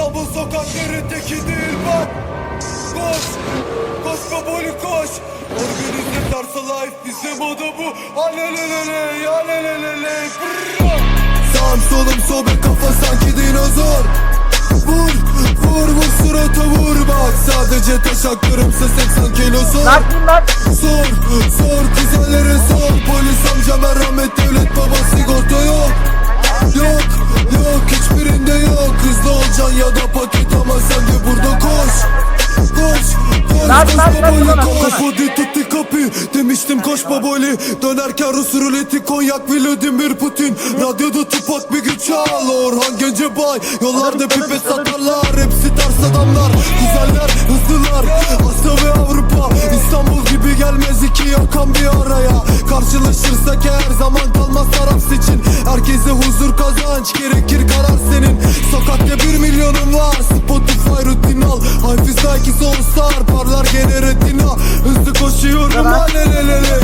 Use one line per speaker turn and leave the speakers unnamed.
İstanbul sokaklarındaki değil bak. Koş, koş baboli koş. Organize tarsa life bizim o da bu. Alelelele, alelelele. Sağım solum sobe kafa sanki dinozor. Vur, vur, vur surata vur bak. Sadece taşaklarımsa 80 kilo zor.
Lan kim lan?
Koş, koş
lan.
Hadi tutti kapı demiştim koş baboli Dönerken Rus ruleti konyak Vladimir Putin. Radyoda tupak bir güç al Orhan Gencebay. Yollarda pipet satarlar. Hepsi ters adamlar. Güzeller hızlılar. Asya ve Avrupa. İstanbul gibi gelmez iki yakan bir araya. Karşılaşırsak her zaman kalmaz taraf seçin. Herkese huzur kazanç. Gerekir karar senin Star Parlar gene retina Hızlı koşuyorum.
Evet.
alelele